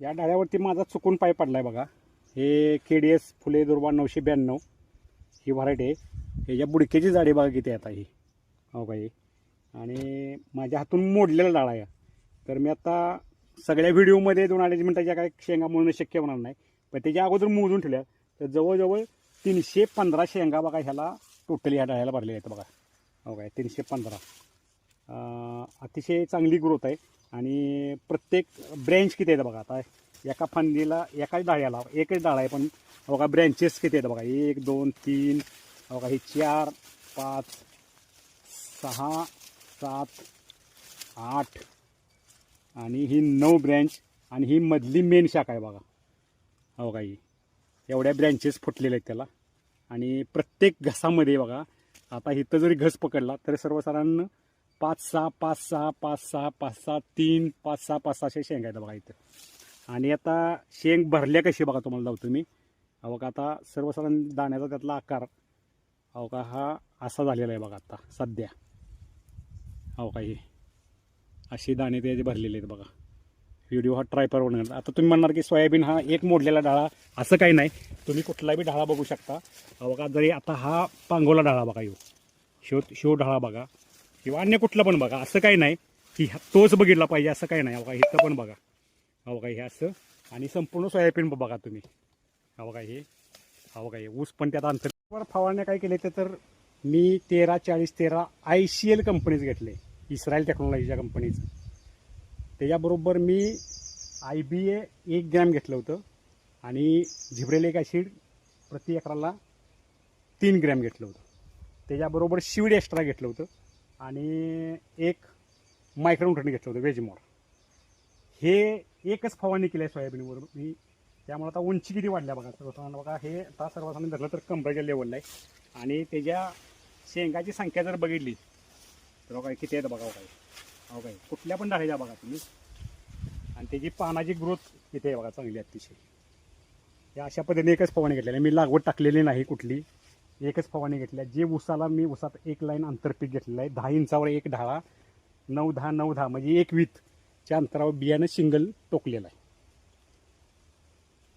या डाळ्यावरती माझा चुकून पाय पडला आहे बघा. हे के डी एस फुले दुर्बा नऊशे ब्याण्णव. ही व्हरायटी आहे. ह्याच्या बुडक्याची जाडी बघा किती आता ही. हो का आणि माझ्या हातून मोडलेला डाळा आहे. तर मी आता सगळ्या व्हिडिओमध्ये दोन अडीच मिनटाच्या काय शेंगा मोडणं शक्य होणार नाही. पण त्याच्या अगोदर मोजून ठेवल्या. तर जवळजवळ तीनशे पंधरा शेंगा बघा ह्याला टोटली ह्या डाळ्याला भरलेल्या आहेत बघा. हो काय तीनशे पंधरा. अतिशय चांगली ग्रोथ आहे. आणि प्रत्येक ब्रँच किती आहेत बघा आता? एका फांदीला एकाच डाळ्याला एकच डाळ आहे पण बघा ब्रँचेस किती आहेत बघा? एक दोन तीन बघा ही चार पाच सहा सात आठ आणि ही नऊ ब्रँच आणि ही मधली मेन शाखा आहे बघा. हो का ही. एवढ्या ब्रँचेस फुटलेल्या आहेत त्याला. आणि प्रत्येक घसामध्ये बघा आता इथं जरी घस पकडला तर सर्वसाधारण पाच सहा पाच सहा पाच सहा पाच सहा तीन पाच सहा पाच सहाशे शेंग आहेत बघा इथं. आणि आता शेंग भरल्या कशी बघा तुम्हाला लावतो मी. अहो का आता सर्वसाधारण दाण्याचा त्यातला आकार अहो का हा असा झालेला आहे बघा आता सध्या. अहो का हे अशी दाणे त्याचे भरलेले आहेत बघा. व्हिडिओ हा ट्राय परवडणार आता तुम्ही म्हणणार की सोयाबीन हा एक मोडलेला डाळा असं काही नाही. तुम्ही कुठलाही डाळा बघू शकता. अहो का जरी आता हा पांगोला डाळा बघा येऊ शो शो डाळा बघा. किंवा अन्य कुठलं पण बघा असं काही नाही की ह्या- तोच बघितला पाहिजे असं काही नाही. अहो का इथं पण बघा. अहो का हे असं. आणि संपूर्ण सोयाबीन बघा तुम्ही. अहो का हे. अहो का हे. ऊस पण त्यात अंतर फवारण्या काय केले ते तर मी तेरा चाळीस तेरा आय सी एल कंपनीज घेतले. इस्रायल टेक्नॉलॉजीच्या कंपनीचं त्याच्याबरोबर मी आय बी ए एक ग्रॅम घेतलं होतं. आणि झिब्रेलिक ॲसिड प्रति एकराला तीन ग्रॅम घेतलं होतं. त्याच्याबरोबर शिवड एक्स्ट्रा घेतलं होतं. आणि एक मायक्रोन्यूट्रन घेतलं होतं वेजमोर हे एकच फवारणी केली आहे सोयाबीनवर. मी त्यामुळे आता उंची किती वाढल्या बघा? सर्वसाधारण बघा हे आता सर्वसाधारण धरलं तर कमरेच्या लेवलला आहे. आणि त्याच्या शेंगाची संख्या जर बघितली तर बघा किती आहेत बघा काय हो काय कुठल्या पण डाळीच्या बघा तुम्ही. आणि त्याची पानाची ग्रोथ किती आहे बघा चांगली अतिशय. या अशा पद्धतीने एकच फवारणी घेतलेली मी लागवड टाकलेली नाही कुठली. एकच फवारणी घेतल्या आहे. जे उसाला मी उसात एक लाईन आंतरपीक घेतलेलं आहे दहा इंचावर एक ढाळा नऊ दहा नऊ दहा म्हणजे एक वीतच्या अंतरावर बियाणं सिंगल टोकलेलं आहे